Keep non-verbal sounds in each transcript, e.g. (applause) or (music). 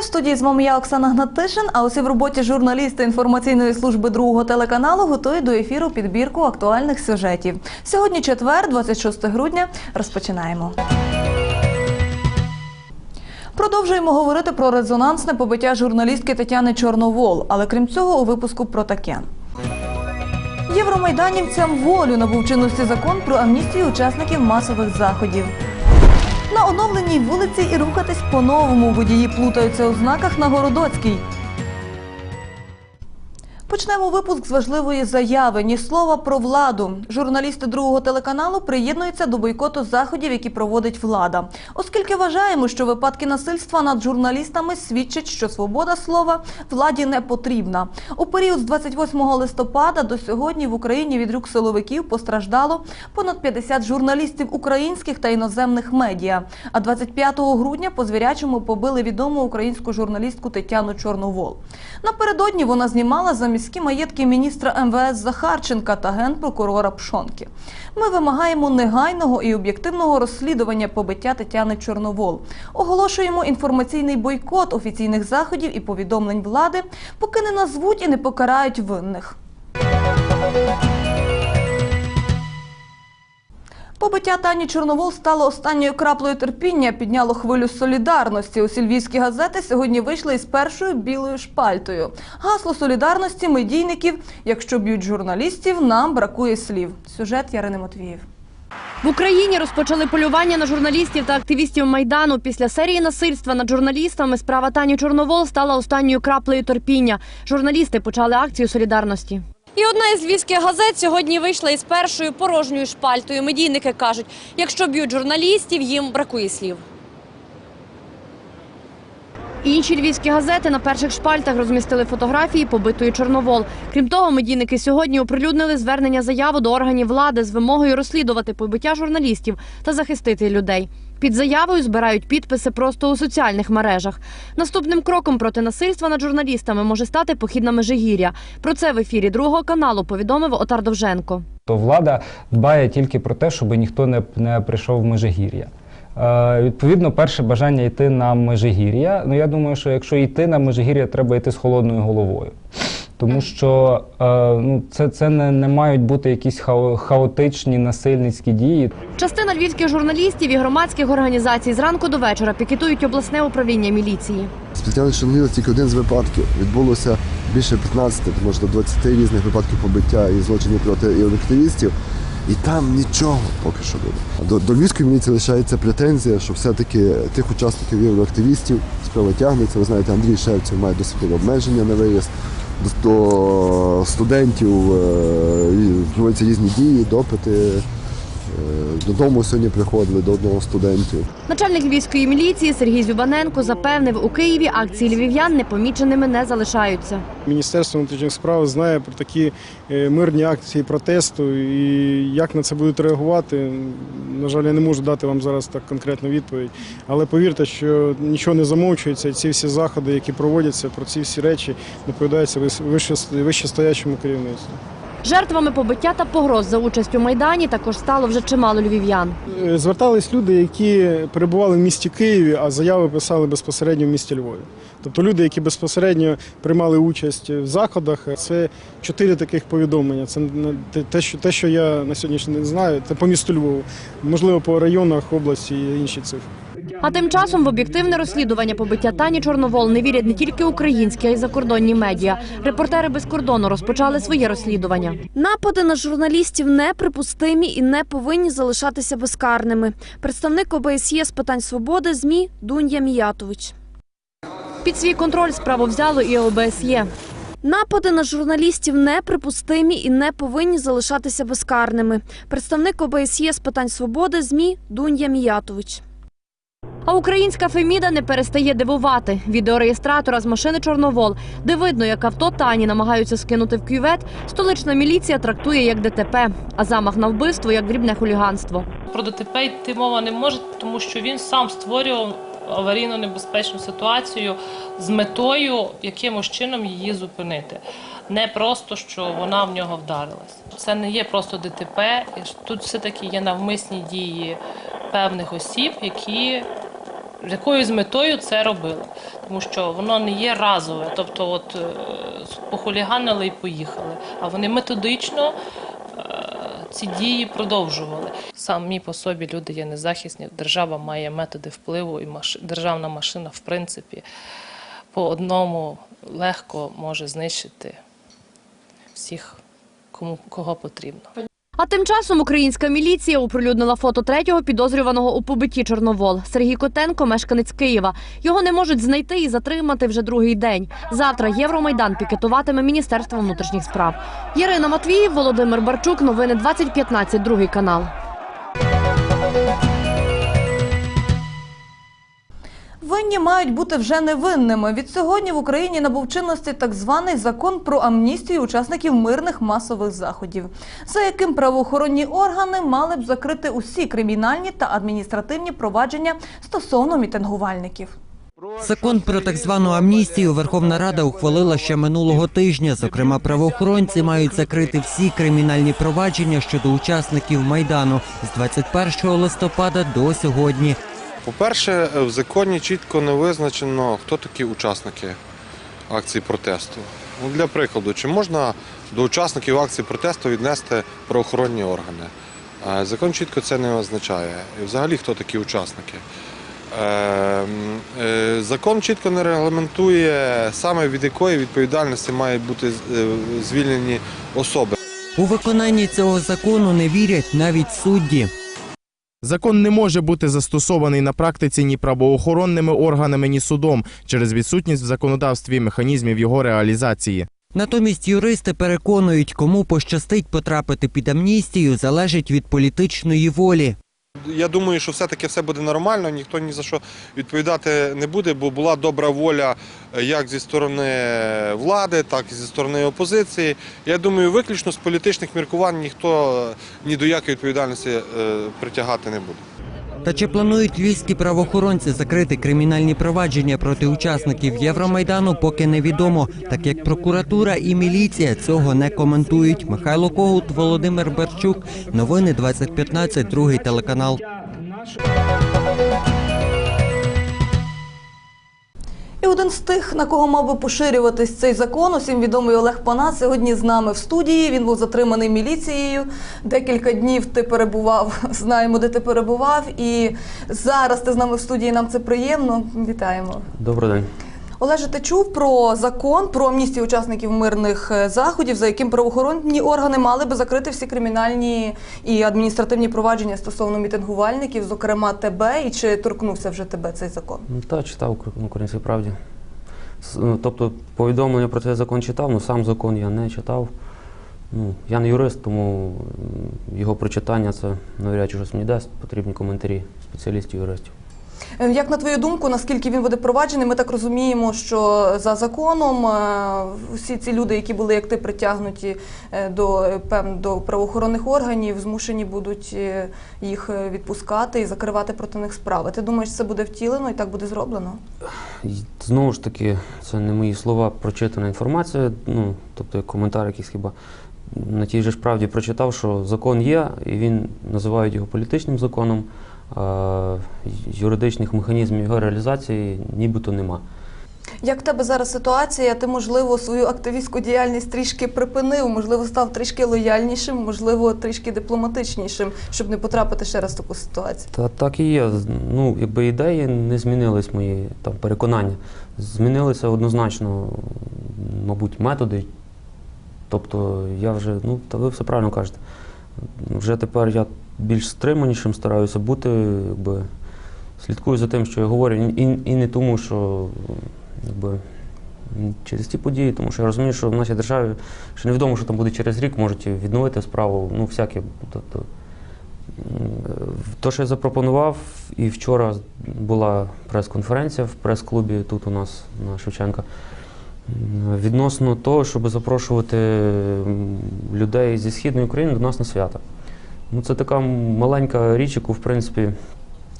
Вітаю в студії з вами я Оксана Гнатишин. А ось і в роботі журналіста інформаційної служби другого телеканалу готує до ефіру підбірку актуальних сюжетів. Сьогодні четвер, 26 грудня. Розпочинаємо. Продовжуємо говорити про резонансне побиття журналістки Тетяни Чорновол. Але крім цього, у випуску про таке. Євромайданівцям волю набув чинності закон про амністію учасників масових заходів. На оновленій вулиці і рухатись по-новому. Водії плутаються у знаках на Городоцькій. Почнемо випуск з важливої заяви. Ні слова про владу. Журналісти другого телеканалу приєднуються до бойкоту заходів, які проводить влада. Оскільки вважаємо, що випадки насильства над журналістами свідчать, що свобода слова владі не потрібна. У період з 28 листопада до сьогодні в Україні від рук силовиків постраждало понад 50 журналістів українських та іноземних медіа. А 25 грудня по звірячому побили відому українську журналістку Тетяну Чорновол. Напередодні вона знімала за міські маєтки міністра МВС Захарченка та генпрокурора Пшонки. Ми вимагаємо негайного і об'єктивного розслідування побиття Тетяни Чорновол. Оголошуємо інформаційний бойкот офіційних заходів і повідомлень влади, поки не назвуть і не покарають винних. Побиття Тані Чорновол стало останньою краплею терпіння, підняло хвилю солідарності. Усі львівські газети сьогодні вийшли із першою білою шпальтою. Гасло солідарності медійників. Якщо б'ють журналістів, нам бракує слів. Сюжет Ярини Матвіїв. В Україні розпочали полювання на журналістів та активістів майдану. Після серії насильства над журналістами справа Тані Чорновол стала останньою краплею терпіння. Журналісти почали акцію солідарності. І одна із львівських газет сьогодні вийшла із першою порожньою шпальтою. Медійники кажуть, якщо б'ють журналістів, їм бракує слів. Інші львівські газети на перших шпальтах розмістили фотографії побитої Чорновол. Крім того, медійники сьогодні оприлюднили звернення заяву до органів влади з вимогою розслідувати побиття журналістів та захистити людей. Під заявою збирають підписи просто у соціальних мережах. Наступним кроком проти насильства над журналістами може стати похід на Межигір'я. Про це в ефірі другого каналу повідомив Отар Довженко. То влада дбає тільки про те, щоб ніхто не, не прийшов в Межигір'я. Е, відповідно, перше бажання йти на Межигір'я. Ну я думаю, що якщо йти на Межигір'я, треба йти з холодною головою. Тому що е, ну, це, це не, не мають бути якісь хао- хаотичні насильницькі дії. Частина львівських журналістів і громадських організацій зранку до вечора пікетують обласне управління міліції. Спеціально Чорнило тільки один з випадків. Відбулося більше 15, може до 20 різних випадків побиття і злочинів проти і активістів. І там нічого поки що буде. До, до львівської міліції лишається претензія, що все-таки тих учасників євроактивістів справа тягнеться. Ви знаєте, Андрій Шевцев має до сих пір обмеження на виїзд. До, студентів е, відбуваються різні дії, допити. Е, Додому сьогодні приходили до одного студентів. Начальник львівської міліції Сергій Зюбаненко запевнив, у Києві акції львів'ян непоміченими не залишаються. Міністерство внутрішніх справ знає про такі е, мирні акції протесту і як на це будуть реагувати. На жаль, я не можу дати вам зараз так конкретну відповідь. Але повірте, що нічого не замовчується, і ці всі заходи, які проводяться, про ці всі речі доповідаються вище- вищестоячому керівництву. Жертвами побиття та погроз за участь у майдані також стало вже чимало львів'ян. Е, Звертались люди, які перебували в місті Києві, а заяви писали безпосередньо в місті Львові. Тобто люди, які безпосередньо приймали участь в заходах, це чотири таких повідомлення. Це те- що те, що я на сьогоднішній день знаю, це по місту Львову, можливо, по районах області є інші цифри. А тим часом в об'єктивне розслідування побиття Тані Чорновол не вірять не тільки українські, а й закордонні медіа. Репортери без кордону розпочали своє розслідування. Напади на журналістів неприпустимі і не повинні залишатися безкарними. Представник ОБСЄ з питань свободи ЗМІ Дунья Міятович. Під свій контроль справу взяло і ОБСЄ. Напади на журналістів неприпустимі і не повинні залишатися безкарними. Представник ОБСЄ з питань свободи ЗМІ Дунья Міятович. А українська Феміда не перестає дивувати. Відеореєстратора з машини Чорновол, де видно, як авто Тані намагаються скинути в кювет, столична міліція трактує як ДТП, а замах на вбивство як дрібне хуліганство. Про ДТП йти мова не може, тому що він сам створював аварійно небезпечну ситуацію з метою якимось чином її зупинити. Не просто що вона в нього вдарилась. Це не є просто ДТП. Тут все таки є навмисні дії певних осіб, які з якою з метою це робили. Тому що воно не є разове. Тобто, от е, похуліганили і поїхали. А вони методично е, ці дії продовжували. Самі по собі люди є незахисні. Держава має методи впливу, і державна машина, в принципі, по одному легко може знищити всіх, кому кого потрібно. А тим часом українська міліція оприлюднила фото третього підозрюваного у побитті Чорновол. Сергій Котенко, мешканець Києва. Його не можуть знайти і затримати вже другий день. Завтра Євромайдан пікетуватиме Міністерство внутрішніх справ. Ірина Матвіїв, Володимир Барчук. Новини 2015, другий канал. Винні мають бути вже невинними. Від сьогодні в Україні набув чинності так званий закон про амністію учасників мирних масових заходів, за яким правоохоронні органи мали б закрити усі кримінальні та адміністративні провадження стосовно мітингувальників. Закон про так звану амністію Верховна Рада ухвалила ще минулого тижня. Зокрема, правоохоронці мають закрити всі кримінальні провадження щодо учасників майдану з 21 листопада до сьогодні. По-перше, в законі чітко не визначено, хто такі учасники акції протесту. Ну, для прикладу, чи можна до учасників акції протесту віднести правоохоронні органи? Е, Закон чітко це не означає. І взагалі, хто такі учасники? Е, е, Закон чітко не регламентує саме від якої відповідальності мають бути звільнені особи. У виконанні цього закону не вірять навіть судді. Закон не може бути застосований на практиці ні правоохоронними органами, ні судом через відсутність в законодавстві механізмів його реалізації. Натомість юристи переконують, кому пощастить потрапити під амністію, залежить від політичної волі. Я думаю, що все-таки все буде нормально, ніхто ні за що відповідати не буде, бо була добра воля е, як зі сторони влади, так і зі сторони опозиції. Я думаю, виключно з політичних міркувань ніхто е, ні до якої відповідальності е, притягати не буде. Та чи планують львівські правоохоронці закрити кримінальні провадження проти учасників Євромайдану, поки невідомо, так як прокуратура і міліція цього не коментують. Михайло Когут, Володимир Берчук, новини 2015, другий телеканал. І один з тих, на кого мав би поширюватись цей закон, усім відомий Олег Панас, сьогодні з нами в студії. Він був затриманий міліцією. Декілька днів ти перебував, (laughs) знаємо, де ти перебував. І зараз ти з нами в студії. Нам це приємно. Вітаємо. Добрий день. Олеже, ти чув про закон про амністію учасників мирних е, заходів, за яким правоохоронні органи мали би закрити всі кримінальні і адміністративні провадження стосовно мітингувальників, зокрема тебе, і чи торкнувся вже тебе цей закон? Ну, та читав Українській правді. Ну, Тобто повідомлення про цей закон читав, але сам закон я не читав. Ну, я не юрист, тому його прочитання це навряд чи щось мені дасть. Потрібні коментарі спеціалістів юристів. Е, Як на твою думку, наскільки він буде проваджений? Ми так розуміємо, що за законом е, всі ці люди, які були як ти притягнуті е, до е, до правоохоронних органів, змушені будуть е, їх е, відпускати і закривати проти них справи. Ти думаєш, це буде втілено і так буде зроблено? Знову ж таки, це не мої слова, прочитана інформація. Ну, тобто коментар якийсь хіба. На тій же ж правді прочитав, що закон є, і він називають його політичним законом. Юридичних механізмів його реалізації нібито нема. Як в тебе зараз ситуація? Ти, можливо, свою активістську діяльність трішки припинив, можливо, став трішки лояльнішим, можливо, трішки дипломатичнішим, щоб не потрапити ще раз в таку ситуацію. Та так і є. Ну, якби ідеї не змінились мої там переконання. Змінилися однозначно, мабуть, методи. Тобто я вже, ну, та ви все правильно кажете. Вже тепер я більш стриманішим стараюся бути, якби слідкую за тим, що я говорю, і, і не тому, що якби, через ті події, тому що я розумію, що в нашій державі ще невідомо, що там буде через рік, можуть відновити справу, ну, всяке. Тобто, те, що я запропонував, і вчора була прес-конференція в прес-клубі тут у нас на Шевченка. Відносно того, щоб запрошувати людей зі Східної України до нас на свята. Ну, це така маленька річ, яку, в принципі,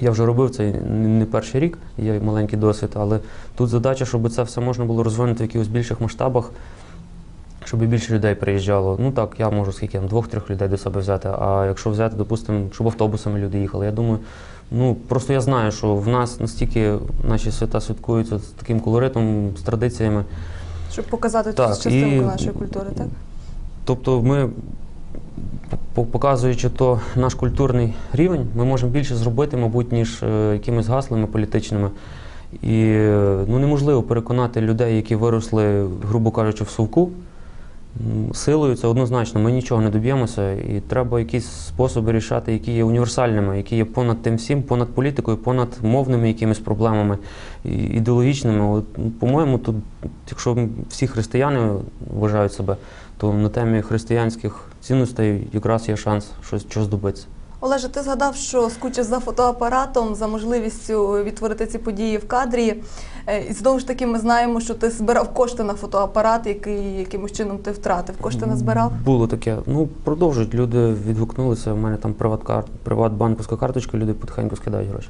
я вже робив це не перший рік, є маленький досвід, але тут задача, щоб це все можна було розвинути в якихось більших масштабах. щоб більше людей приїжджало. Ну так, я можу скільки там двох-трьох людей до себе взяти. А якщо взяти, допустимо, щоб автобусами люди їхали, я думаю, ну просто я знаю, що в нас настільки наші свята святкуються з таким колоритом, з традиціями. Щоб показати Так, цю частинку і- нашої культури, так? Тобто ми, показуючи то наш культурний рівень, ми можемо більше зробити, мабуть, ніж е, якимись гаслами політичними. І е, ну, неможливо переконати людей, які виросли, грубо кажучи, в совку. Силою це однозначно, ми нічого не доб'ємося, і треба якісь способи рішати, які є універсальними, які є понад тим всім, понад політикою, понад мовними якимись проблемами ідеологічними. От, ну, по-моєму, тут, якщо всі християни вважають себе, то на темі християнських цінностей якраз є шанс щось, щось добитися. Олеже, ти згадав, що скучиш за фотоапаратом, за можливістю відтворити ці події в кадрі. Е, І знову ж таки, ми знаємо, що ти збирав кошти на фотоапарат, який якимось чином ти втратив. Кошти не збирав? Було таке. Ну, продовжують. Люди відгукнулися. У мене там приват-банківська карточка, люди потихеньку скидають гроші.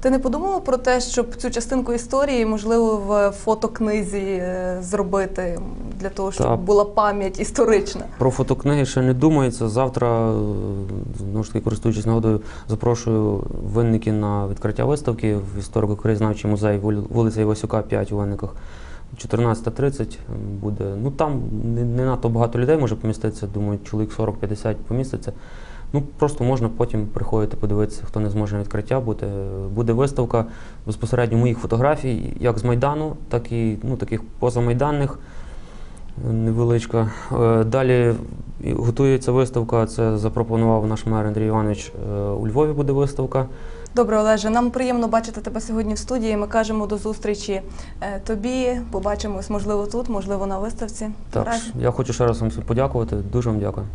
Ти не подумав про те, щоб цю частинку історії, можливо, в фотокнизі е, зробити для того, щоб Так. була пам'ять історична? Про фотокниги ще не думається. Завтра, е, знову ж таки, користуючись нагодою, запрошую винники на відкриття виставки в історико-краєзнавчий музей вули- вулиця Івасюка, 5 у винниках. 14.30 буде. Ну там не, не надто багато людей може поміститися. Думаю, чоловік 40-50 поміститься. Ну просто можна потім приходити подивитися, хто не зможе на відкриття бути. Буде виставка безпосередньо моїх фотографій, як з Майдану, так і ну, таких позамайданних невеличка. Е, Далі готується виставка. Це запропонував наш мер Андрій Іванович. Е, У Львові буде виставка. Добре, Олеже, нам приємно бачити тебе сьогодні в студії. Ми кажемо до зустрічі е, тобі. Побачимось, можливо, тут, можливо, на виставці. Так, Наразі. я хочу ще раз вам подякувати. Дуже вам дякую.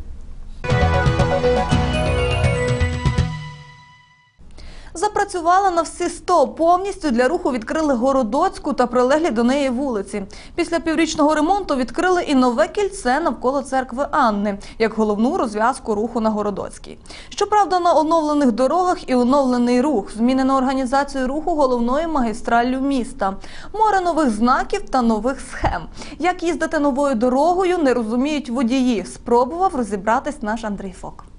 Запрацювала на всі 100. Повністю для руху відкрили Городоцьку та прилеглі до неї вулиці. Після піврічного ремонту відкрили і нове кільце навколо церкви Анни, як головну розв'язку руху на Городоцькій. Щоправда, на оновлених дорогах і оновлений рух, змінено організацію руху головною магістраллю міста, море нових знаків та нових схем. Як їздити новою дорогою, не розуміють водії. Спробував розібратись наш Андрій Фок.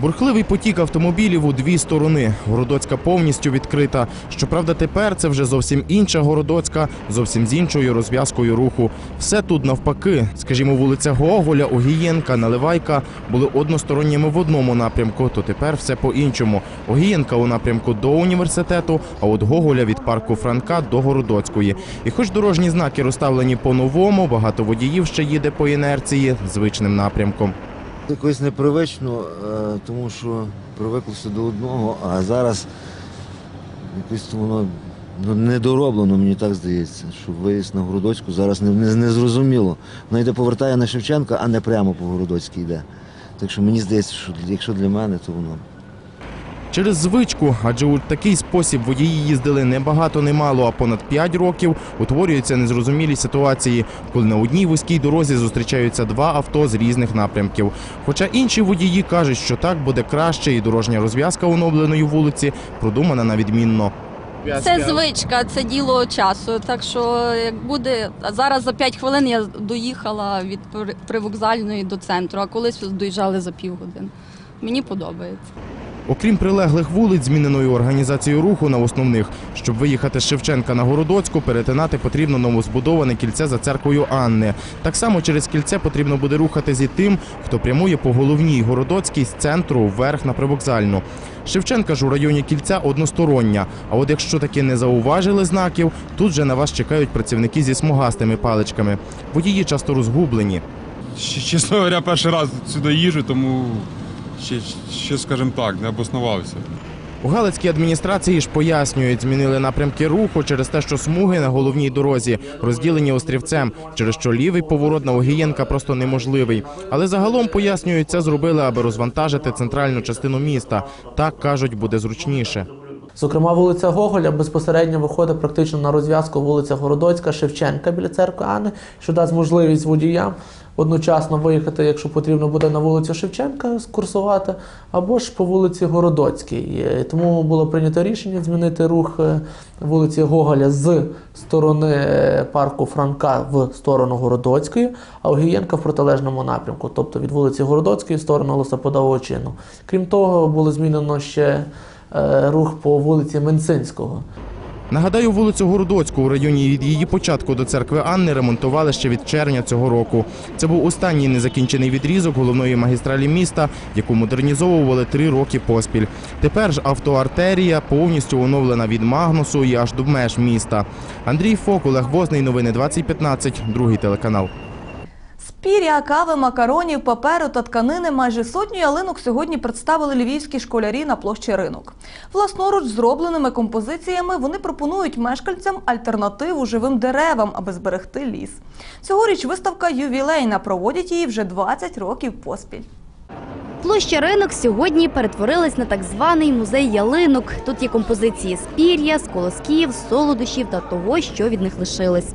Бурхливий потік автомобілів у дві сторони. Городоцька повністю відкрита. Щоправда, тепер це вже зовсім інша Городоцька, зовсім з іншою розв'язкою руху. Все тут навпаки. Скажімо, вулиця Гоголя, Огієнка, Наливайка були односторонніми в одному напрямку, то тепер все по-іншому. Огієнка у напрямку до університету, а от Гоголя від парку Франка до Городоцької. І хоч дорожні знаки розставлені по-новому, багато водіїв ще їде по інерції звичним напрямком. Якось непривично, е, тому що привиклося до одного, а зараз якось воно ну, недороблено, мені так здається, що виїзд на Городоцьку зараз не, не, не зрозуміло. Вона йде повертає на Шевченка, а не прямо по Городоцькій йде. Так що мені здається, що якщо для мене, то воно. Через звичку, адже у такий спосіб водії їздили не багато, не мало, а понад 5 років утворюються незрозумілі ситуації, коли на одній вузькій дорозі зустрічаються два авто з різних напрямків. Хоча інші водії кажуть, що так буде краще, і дорожня розв'язка оновленої вулиці продумана на відмінно. Це звичка, це діло часу. Так що як буде зараз за 5 хвилин я доїхала від при- привокзальної до центру, а колись доїжджали за півгодини. Мені подобається. Окрім прилеглих вулиць, зміненою організацією руху на основних, щоб виїхати з Шевченка на Городоцьку, перетинати потрібно новозбудоване кільце за церквою Анни. Так само через кільце потрібно буде рухатись і тим, хто прямує по головній Городоцькій з центру вверх на привокзальну. Шевченка ж у районі кільця одностороння. А от якщо таки не зауважили знаків, тут же на вас чекають працівники зі смугастими паличками. Водії часто розгублені. Чесно говоря, перший раз сюди їжджу, тому ще, ще скажімо так, не обоснувався. У Галицькій адміністрації ж пояснюють, змінили напрямки руху через те, що смуги на головній дорозі розділені острівцем, через що лівий поворот на Огієнка просто неможливий. Але загалом пояснюють, це зробили, аби розвантажити центральну частину міста. Так кажуть, буде зручніше. Зокрема, вулиця Гоголя безпосередньо виходить практично на розв'язку вулиця Городоцька, Шевченка біля церкви Анни, що дасть можливість водіям одночасно виїхати, якщо потрібно буде на вулицю Шевченка скурсувати, або ж по вулиці Городоцькій. Тому було прийнято рішення змінити рух е, вулиці Гоголя з сторони е, парку Франка в сторону Городоцької, а Огієнка в протилежному напрямку, тобто від вулиці Городоцької в сторону Лисаподового чину. Крім того, було змінено ще е, рух по вулиці Менцинського. Нагадаю, вулицю Городоцьку у районі від її початку до церкви Анни ремонтували ще від червня цього року. Це був останній незакінчений відрізок головної магістралі міста, яку модернізовували три роки поспіль. Тепер ж автоартерія повністю оновлена від Магнусу і аж до меж міста. Андрій Фок, Олег Возний, новини 2015, другий телеканал. Пір'я, кави, макаронів, паперу та тканини майже сотню ялинок сьогодні представили львівські школярі на площі ринок. Власноруч зробленими композиціями вони пропонують мешканцям альтернативу живим деревам, аби зберегти ліс. Цьогоріч виставка ювілейна. Проводять її вже 20 років поспіль. Площа ринок сьогодні перетворилась на так званий музей ялинок. Тут є композиції з пір'я, з колосків, солодощів та того, що від них лишилось.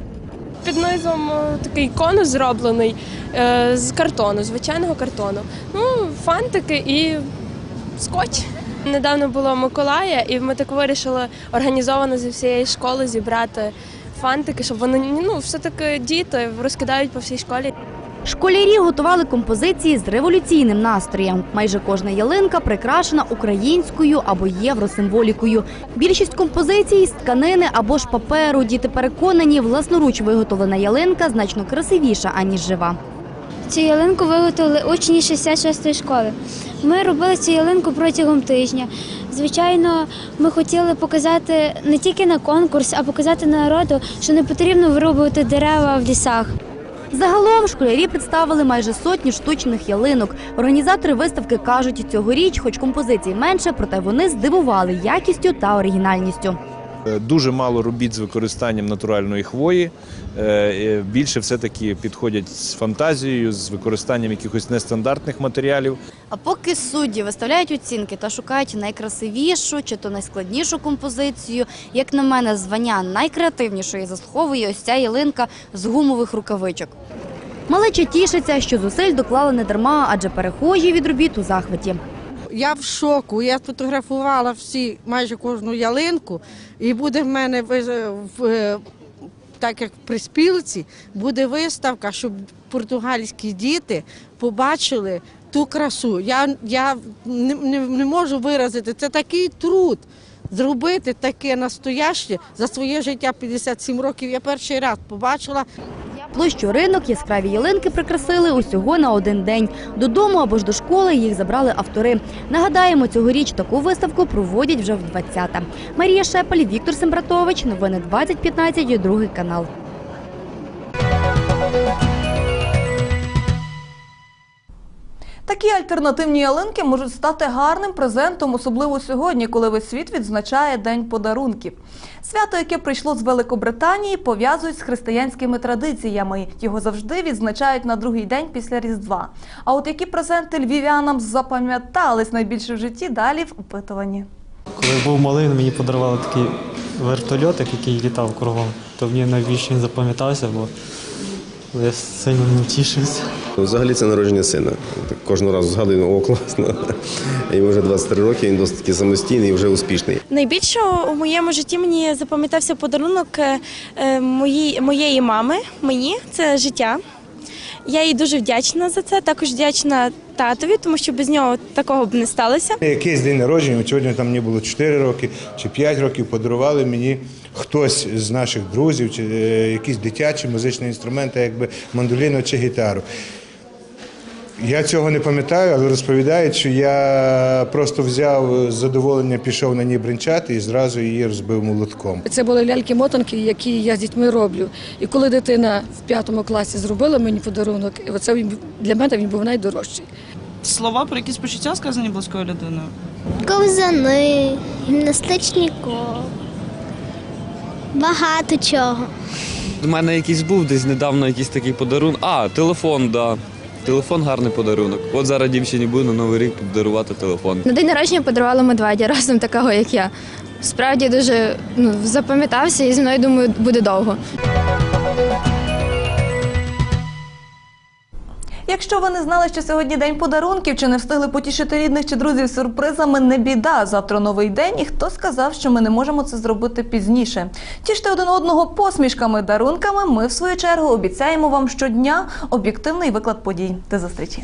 Під низом е, такий конус зроблений е, з картону, звичайного картону. Ну, фантики і скотч. Недавно було Миколая, і ми так вирішили організовано зі всієї школи зібрати фантики, щоб вони ну, все-таки діти розкидають по всій школі. Школярі готували композиції з революційним настроєм. Майже кожна ялинка прикрашена українською або євросимволікою. Більшість композицій з тканини або ж паперу. Діти переконані, власноруч виготовлена ялинка значно красивіша аніж жива. Цю ялинку виготовили учні 66-ї школи. Ми робили цю ялинку протягом тижня. Звичайно, ми хотіли показати не тільки на конкурс, а показати народу, що не потрібно вирубувати дерева в лісах. Загалом школярі представили майже сотню штучних ялинок. Організатори виставки кажуть, цьогоріч, хоч композицій менше, проте вони здивували якістю та оригінальністю. Е, Дуже мало робіт з використанням натуральної хвої. Е, Більше все-таки підходять з фантазією, з використанням якихось нестандартних матеріалів. А поки судді виставляють оцінки та шукають найкрасивішу чи то найскладнішу композицію, як на мене, звання найкреативнішої заслуговує ось ця ялинка з гумових рукавичок. Малеча тішиться, що зусиль доклали не дарма, адже перехожі від робіт у захваті. Я в шоку. Я фотографувала всі майже кожну ялинку, і буде в мене в, е, так як при спілці, буде виставка, щоб португальські діти побачили ту красу. Я, я не, не, не можу виразити. Це такий труд. Зробити таке настояще за своє життя 57 років. Я перший раз побачила. Площу ринок яскраві ялинки прикрасили усього на один день. Додому або ж до школи їх забрали автори. Нагадаємо, цьогоріч таку виставку проводять вже в 20-та. Марія Шепель, Віктор Сембратович. Новини 2015, другий канал. Такі альтернативні ялинки можуть стати гарним презентом, особливо сьогодні, коли весь світ відзначає День подарунків. Свято, яке прийшло з Великобританії, пов'язують з християнськими традиціями. Його завжди відзначають на другий день після Різдва. А от які презенти львів'янам запам'ятались найбільше в житті, далі в опитуванні. Коли був малий, мені подарували такий вертольотик, який літав кругом. То мені найбільше він запам'ятався, бо я сильно ним тішився. Взагалі це народження сина. Кожного разу згадую, о, класно. Йому вже 23 роки, він досить таки самостійний і вже успішний. Найбільше у моєму житті мені запам'ятався подарунок е, е, моїй- моєї мами. Мені це життя. Я їй дуже вдячна за це. Також вдячна татові, тому що без нього такого б не сталося. Якийсь день народження, сьогодні там мені було 4 роки чи 5 років, подарували мені хтось з наших друзів, чи е, якісь дитячі музичні інструменти, якби мандоліну чи гітару. Я цього не пам'ятаю, але розповідають, що я просто взяв задоволення, пішов на ній бренчати і зразу її розбив молотком. Це були ляльки-мотанки, які я з дітьми роблю. І коли дитина в п'ятому класі зробила мені подарунок, і оце він для мене він був найдорожчий. Слова про якісь почуття сказані близькою людиною. Ковзани, гімнастичні кола. Багато чого. У мене якийсь був десь недавно якийсь такий подарунок. А, телефон, да. Телефон гарний подарунок. От зараз дівчині буду на Новий рік подарувати телефон. На день народження подарували медведя разом такого, як я. Справді дуже ну, запам'ятався і зі мною думаю, буде довго. Якщо ви не знали, що сьогодні день подарунків, чи не встигли потішити рідних чи друзів сюрпризами, не біда. Завтра новий день, і хто сказав, що ми не можемо це зробити пізніше. Тіште один одного посмішками, дарунками. Ми в свою чергу обіцяємо вам щодня об'єктивний виклад подій. До зустрічі.